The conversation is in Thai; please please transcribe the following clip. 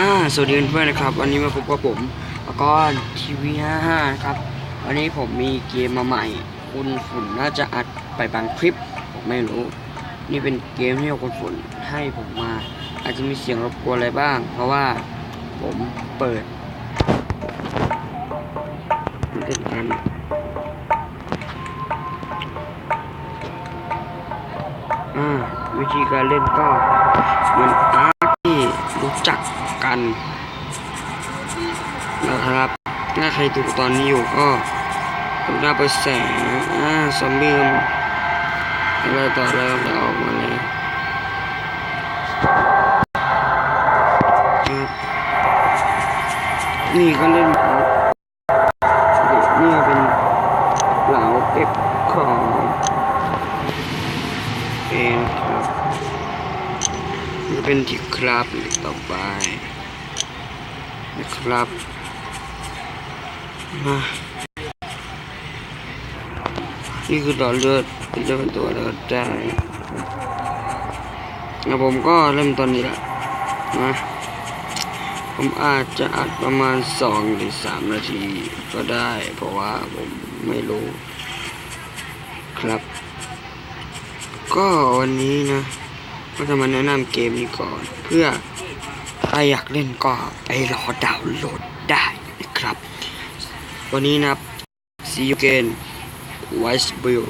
อ่าสวัสดีเพื่อนๆนะครับ วันนี้มาพบกับผมปกรณ์ทีวี55นะครับ วันนี้ผมมีเกมมาใหม่ คุณฝุ่นน่าจะอัดไปบางคลิป ผมไม่รู้ นี่เป็นเกมที่คุณฝุ่นให้ผมมา อาจจะมีเสียงรบกวนอะไรบ้าง เพราะว่าผมเปิดเล่นกันอ่าวิธีการเล่นก็เหมือนอา นะครับ ถ้าใครดูตอนนี้อยู่ก็ดูหน้าเปิดแสงอ่าซอมบี้มันอะไรต่ออะไรก็ออกมาเลยครับนี่ก็เล่นนี่เป็นเหลาเก็บของเองครับนี่เป็นที่ครับต่อไปนะครับ มานี่คือต่อเลือดจะเป็นตัวเลือดได้แล้วผมก็เริ่มตอนนี้ละนะผมอาจจะอัดประมาณ2หรือ3นาทีก็ได้ เพราะว่าผมไม่รู้ ครับ ก็วันนี้นะ ก็จะมาแนะนำเกมนี้ก่อน เพื่อใครอยากเล่นก็ไปรอดาวน์โหลดได้นะครับ วันนี้นะครับ see you again Wise Build